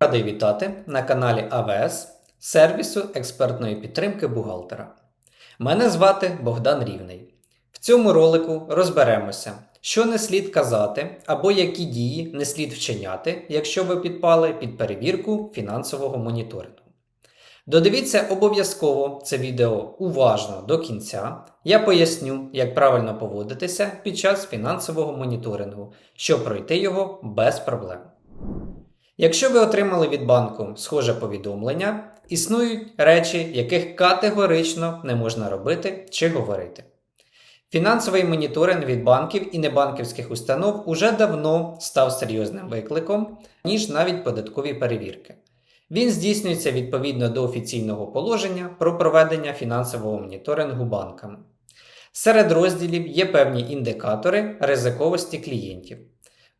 Радий вітати на каналі АВС сервісу експертної підтримки бухгалтера. Мене звати Богдан Рівний. В цьому ролику розберемося, що не слід казати або які дії не слід вчиняти, якщо ви підпали під перевірку фінансового моніторингу. Додивіться обов'язково це відео уважно до кінця. Я поясню, як правильно поводитися під час фінансового моніторингу, щоб пройти його без проблем. Якщо ви отримали від банку схоже повідомлення, існують речі, яких категорично не можна робити чи говорити. Фінансовий моніторинг від банків і небанківських установ уже давно став серйозним викликом, ніж навіть податкові перевірки. Він здійснюється відповідно до офіційного положення про проведення фінансового моніторингу банками. Серед розділів є певні індикатори ризиковості клієнтів.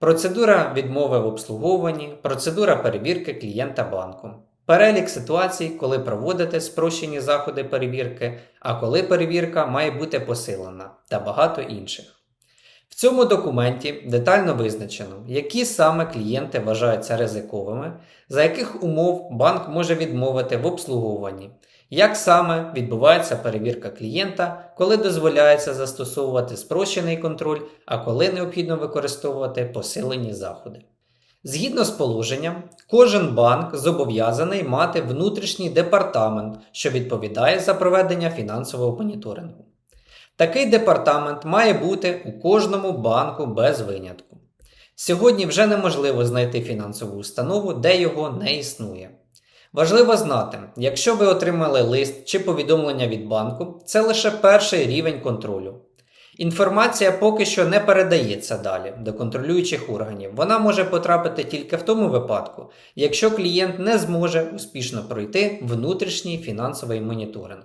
Процедура відмови в обслуговуванні, процедура перевірки клієнта банку, перелік ситуацій, коли проводити спрощені заходи перевірки, а коли перевірка має бути посилена та багато інших. В цьому документі детально визначено, які саме клієнти вважаються ризиковими, за яких умов банк може відмовити в обслуговуванні, як саме відбувається перевірка клієнта, коли дозволяється застосовувати спрощений контроль, а коли необхідно використовувати посилені заходи. Згідно з положенням, кожен банк зобов'язаний мати внутрішній департамент, що відповідає за проведення фінансового моніторингу. Такий департамент має бути у кожному банку без винятку. Сьогодні вже неможливо знайти фінансову установу, де його не існує. Важливо знати, якщо ви отримали лист чи повідомлення від банку, це лише перший рівень контролю. Інформація поки що не передається далі до контролюючих органів. Вона може потрапити тільки в тому випадку, якщо клієнт не зможе успішно пройти внутрішній фінансовий моніторинг.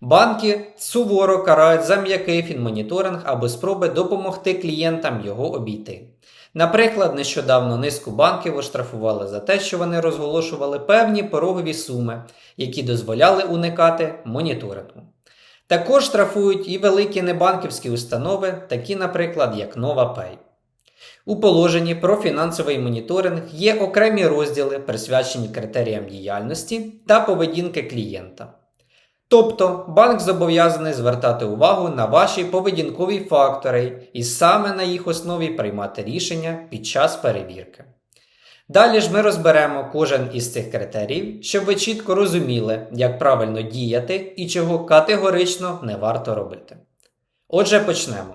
Банки суворо карають за м'який фінмоніторинг або спроби допомогти клієнтам його обійти. Наприклад, нещодавно низку банків оштрафували за те, що вони розголошували певні порогові суми, які дозволяли уникати моніторингу. Також штрафують і великі небанківські установи, такі, наприклад, як NovaPay. У положенні про фінансовий моніторинг є окремі розділи, присвячені критеріям діяльності та поведінки клієнта. Тобто банк зобов'язаний звертати увагу на ваші поведінкові фактори і саме на їх основі приймати рішення під час перевірки. Далі ж ми розберемо кожен із цих критеріїв, щоб ви чітко розуміли, як правильно діяти і чого категорично не варто робити. Отже, почнемо.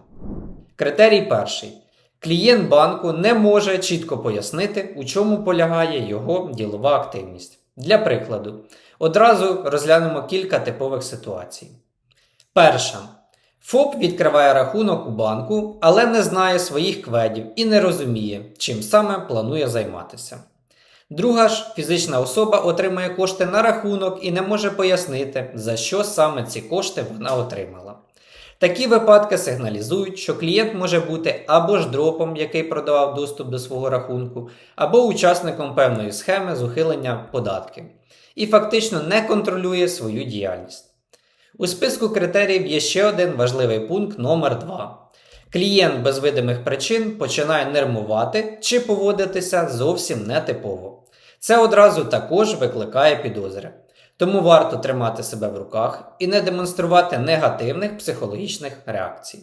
Критерій перший. Клієнт банку не може чітко пояснити, у чому полягає його ділова активність. Для прикладу, одразу розглянемо кілька типових ситуацій. Перша. ФОП відкриває рахунок у банку, але не знає своїх кведів і не розуміє, чим саме планує займатися. Друга ж фізична особа отримує кошти на рахунок і не може пояснити, за що саме ці кошти вона отримала. Такі випадки сигналізують, що клієнт може бути або ж дропом, який продавав доступ до свого рахунку, або учасником певної схеми з ухилення податків, і фактично не контролює свою діяльність. У списку критеріїв є ще один важливий пункт номер 2 Клієнт без видимих причин починає нермувати чи поводитися зовсім нетипово. Це одразу також викликає підозри. Тому варто тримати себе в руках і не демонструвати негативних психологічних реакцій.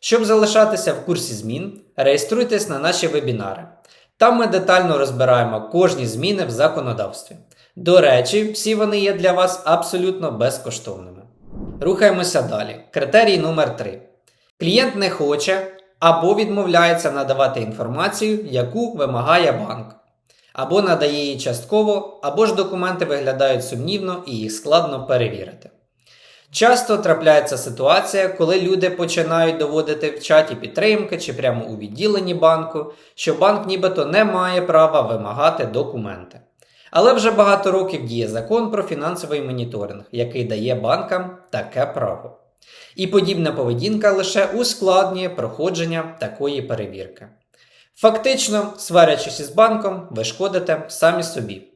Щоб залишатися в курсі змін, реєструйтесь на наші вебінари. Там ми детально розбираємо кожні зміни в законодавстві. До речі, всі вони є для вас абсолютно безкоштовними. Рухаємося далі. Критерій номер 3 Клієнт не хоче або відмовляється надавати інформацію, яку вимагає банк, або надає її частково, або ж документи виглядають сумнівно і їх складно перевірити. Часто трапляється ситуація, коли люди починають доводити в чаті підтримки чи прямо у відділенні банку, що банк нібито не має права вимагати документи. Але вже багато років діє закон про фінансовий моніторинг, який дає банкам таке право. І подібна поведінка лише ускладнює проходження такої перевірки. Фактично, сварячись із банком, ви шкодите самі собі.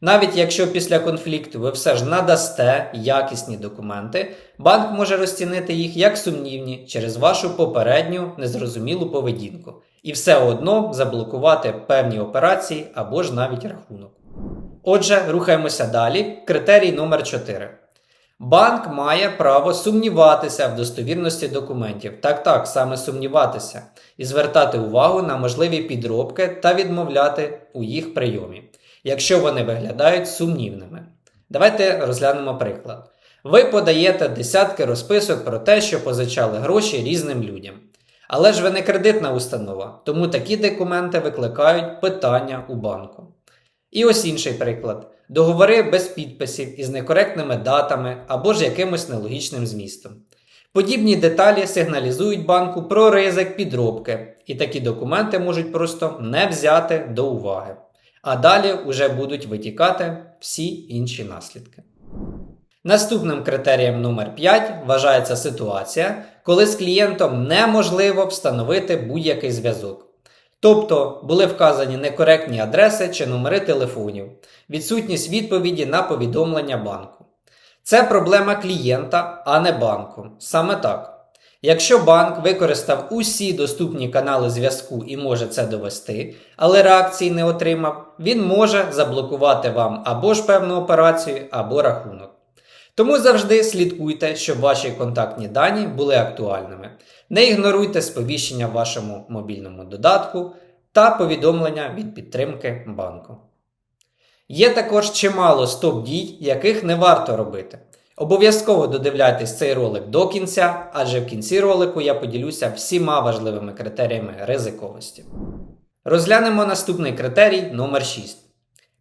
Навіть якщо після конфлікту ви все ж надасте якісні документи, банк може розцінити їх як сумнівні через вашу попередню незрозумілу поведінку і все одно заблокувати певні операції або ж навіть рахунок. Отже, рухаємося далі. Критерій номер 4. Банк має право сумніватися в достовірності документів. Так, так, саме сумніватися, і звертати увагу на можливі підробки та відмовляти у їх прийомі, якщо вони виглядають сумнівними. Давайте розглянемо приклад. Ви подаєте десятки розписок про те, що позичали гроші різним людям. Але ж ви не кредитна установа, тому такі документи викликають питання у банку. І ось інший приклад: договори без підписів із некоректними датами або ж якимось нелогічним змістом. Подібні деталі сигналізують банку про ризик підробки, і такі документи можуть просто не взяти до уваги. А далі вже будуть витікати всі інші наслідки. Наступним критерієм номер 5 вважається ситуація, коли з клієнтом неможливо встановити будь-який зв'язок. Тобто були вказані некоректні адреси чи номери телефонів, відсутність відповіді на повідомлення банку. Це проблема клієнта, а не банку. Саме так. Якщо банк використав усі доступні канали зв'язку і може це довести, але реакції не отримав, він може заблокувати вам або ж певну операцію, або рахунок. Тому завжди слідкуйте, щоб ваші контактні дані були актуальними. Не ігноруйте сповіщення в вашому мобільному додатку та повідомлення від підтримки банку. Є також чимало стоп-дій, яких не варто робити. Обов'язково додивляйтесь цей ролик до кінця, адже в кінці ролику я поділюся всіма важливими критеріями ризиковості. Розглянемо наступний критерій номер 6.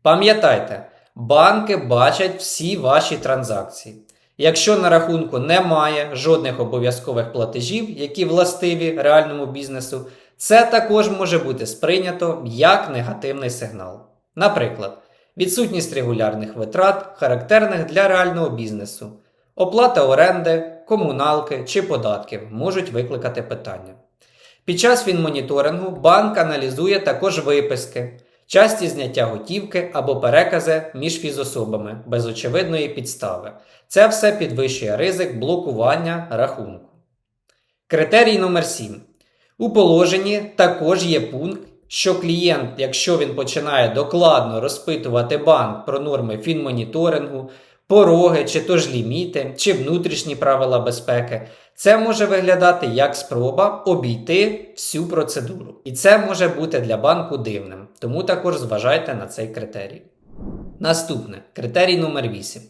Пам'ятайте, банки бачать всі ваші транзакції. Якщо на рахунку немає жодних обов'язкових платежів, які властиві реальному бізнесу, це також може бути сприйнято як негативний сигнал. Наприклад, відсутність регулярних витрат, характерних для реального бізнесу, оплата оренди, комуналки чи податків можуть викликати питання. Під час фінмоніторингу банк аналізує також виписки, часті зняття готівки або перекази між фізособами без очевидної підстави. Це все підвищує ризик блокування рахунку. Критерій номер 7. У положенні також є пункт, що клієнт, якщо він починає докладно розпитувати банк про норми фінмоніторингу, пороги, чи то ліміти, чи внутрішні правила безпеки, це може виглядати як спроба обійти всю процедуру. І це може бути для банку дивним, тому також зважайте на цей критерій. Наступне критерій номер 8.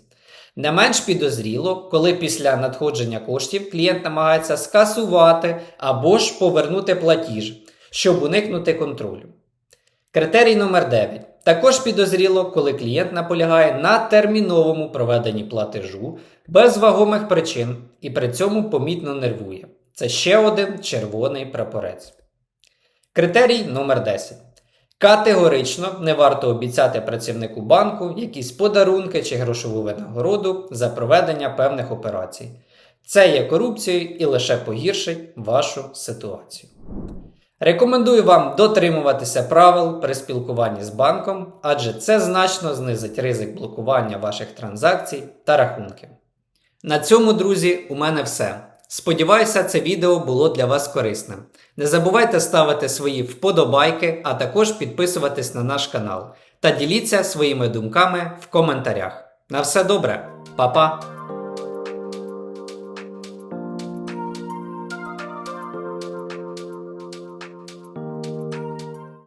Не менш підозріло, коли після надходження коштів клієнт намагається скасувати або ж повернути платіж, щоб уникнути контролю. Критерій номер 9. Також підозріло, коли клієнт наполягає на терміновому проведенні платежу без вагомих причин і при цьому помітно нервує. Це ще один червоний прапорець. Критерій номер 10. Категорично не варто обіцяти працівнику банку якісь подарунки чи грошову винагороду за проведення певних операцій. Це є корупцією і лише погіршить вашу ситуацію. Рекомендую вам дотримуватися правил при спілкуванні з банком, адже це значно знизить ризик блокування ваших транзакцій та рахунків. На цьому, друзі, у мене все. Сподіваюся, це відео було для вас корисним. Не забувайте ставити свої вподобайки, а також підписуватись на наш канал та діліться своїми думками в коментарях. На все добре, Па-па!